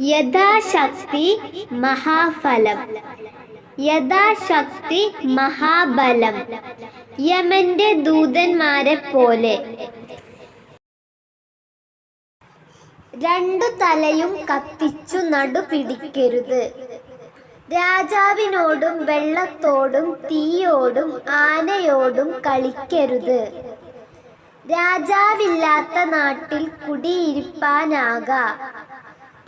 യഥാശക്തി മഹാഫലം. യഥാശക്തി മഹാബലം. യമന്റെ ദൂതന്മാരെ പോലെ രണ്ടു തലയും കത്തിച്ചു നടു പിടിക്കരുത് രാജാവിനോടും വെള്ളത്തോടും തീയോടും ആനയോടും കളിക്കരുത്. രാജാവില്ലാത്ത നാട്ടിൽ കുടിയിരിപ്പാനാക.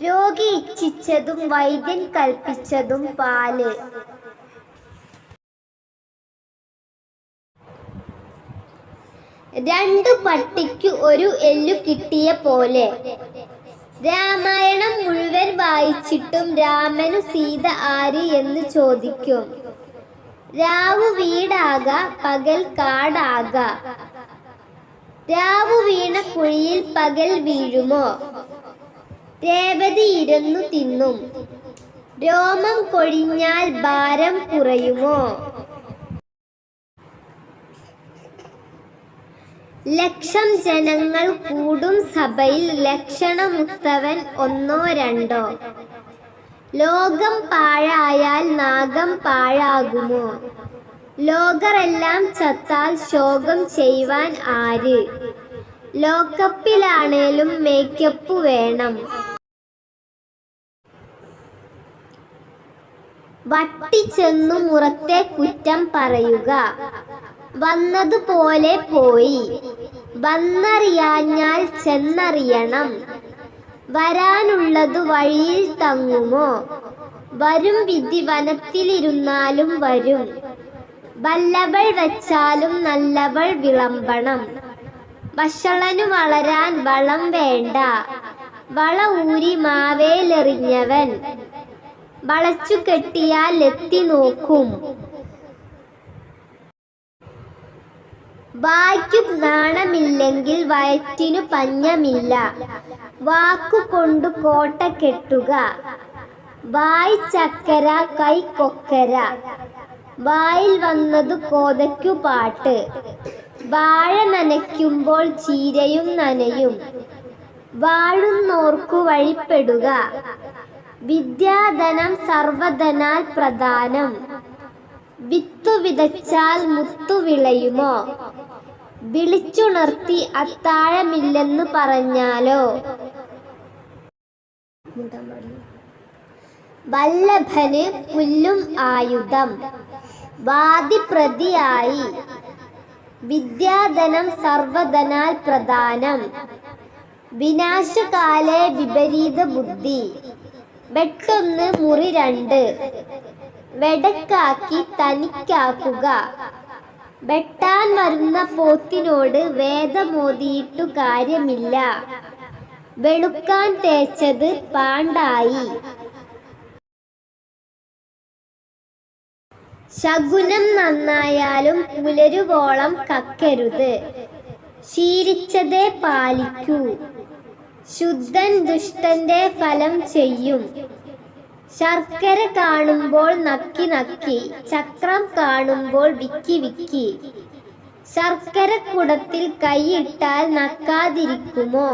രോഗി ഇച്ഛിച്ചതും വൈദ്യൻ കൽപ്പിച്ചതും പാൽ. രണ്ടു പട്ടിക്കു ഒരു എല്ലു കിട്ടിയ പോലെ. രാമായണം മുഴുവൻ വായിച്ചിട്ടും രാമനു സീത ആര് എന്ന് ചോദിക്കും. രാവു വീടാക പകൽ കാടാക. രാവു വീണ കുഴിയിൽ പകൽ വീഴുമോ? രേവതി ഇരുന്നു തിന്നും. രോമം കൊഴിഞ്ഞാൽ ഭാരം കുറയുമോ? ലക്ഷം ജനങ്ങൾ കൂടും സഭയിൽ ലക്ഷണമുക്തവൻ ഒന്നോ രണ്ടോ. ലോകം പാഴായാൽ നാഗം പാഴാകുമോ? ലോകരെല്ലാം ചത്താൽ ശോകം ചെയ്യുവാൻ ആര്? ലോക്കപ്പിലാണേലും മേക്കപ്പ് വേണം. വട്ടി ചെന്നു മുറത്തെ കുറ്റം പറയുക. വന്നതുപോലെ പോയി. വന്നറിയാഞ്ഞാൽ ചെന്നറിയണം. വരാനുള്ളതു വഴിയിൽ തങ്ങുമോ? വരും വിധി വനത്തിലിരുന്നാലും വരും. വല്ലവൾ വെച്ചാലും നല്ലവൾ വിളമ്പണം. വഷളനു വളരാൻ വളം വേണ്ട. വള ഊരി മാവേലെറിഞ്ഞവൻ. വളച്ചു കെട്ടിയാൽ എത്തി നോക്കും. വായ്ക്കു നാണമില്ലെങ്കിൽ വയറ്റിനു പഞ്ഞമില്ല. വാക്കുകൊണ്ടു കോട്ട കെട്ടുക. വായ് ചക്കര കൈ കൊക്കര. വായിൽ വന്നതു കോതയ്ക്കു പാട്ട്. വാഴ നനയ്ക്കുമ്പോൾ ചീരയും നനയും. വാഴുന്നോർക്കു വഴിപ്പെടുക. വിദ്യാധനം സർവധനാൽ പ്രധാനം വിത്തു വിതച്ചാൽ മുത്തു വിളയുമോ? വിളിച്ചുണർത്തി അത്താഴമില്ലെന്ന് പറഞ്ഞാലോ? വല്ലഭന് പുല്ലും ആയുധം. വാദിപ്രതിയായി. വിദ്യാധനം സർവധനാൽ പ്രധാനം വിനാശകാലെ വിപരീത ബുദ്ധി. വെട്ടൊന്ന് മുറി രണ്ട്. വെടക്കാക്കി തനിക്കാക്കുക. വെട്ടാൻ വരുന്ന പോത്തിനോട് വേദമോതിയിട്ടു കാര്യമില്ല. വെളുക്കാൻ തേച്ചത് പാണ്ടായി. ശകുനം നന്നായാലും പുലരുവോളം കക്കരുത്. ശീലിച്ചതേ പാലിക്കൂ. ശുദ്ധൻ ദുഷ്ടന്റെ ഫലം ചെയ്യും. ശർക്കര കാണുമ്പോൾ നക്കി നക്കി ചക്രം കാണുമ്പോൾ വിക്കി വിക്കി. ശർക്കര കുടത്തിൽ കൈയിട്ടാൽ നക്കാതിരിക്കുമോ?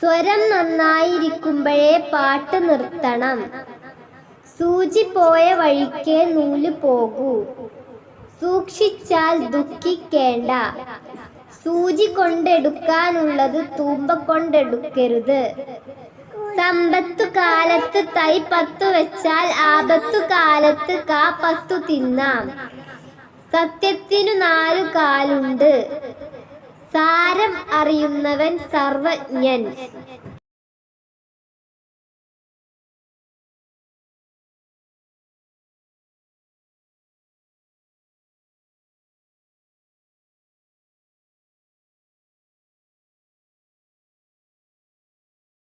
സ്വരം നന്നായിരിക്കുമ്പോഴേ പാട്ട് നിർത്തണം. സൂചി പോയ വഴിക്ക് നൂൽ പോകൂ. സൂക്ഷിച്ചാൽ ദുഃഖിക്കേണ്ട. സൂചി കൊണ്ടെടുക്കാനുള്ളത് തൂമ്പ കൊണ്ടെടുക്കരുത് സമ്പത്തു കാലത്ത് തൈ പത്തു വെച്ചാൽ ആപത്തു കാലത്ത് കാ പത്തു തിന്നാം. സത്യത്തിനു നാലു കാലുണ്ട്. സാരം അറിയുന്നവൻ സർവജ്ഞൻ.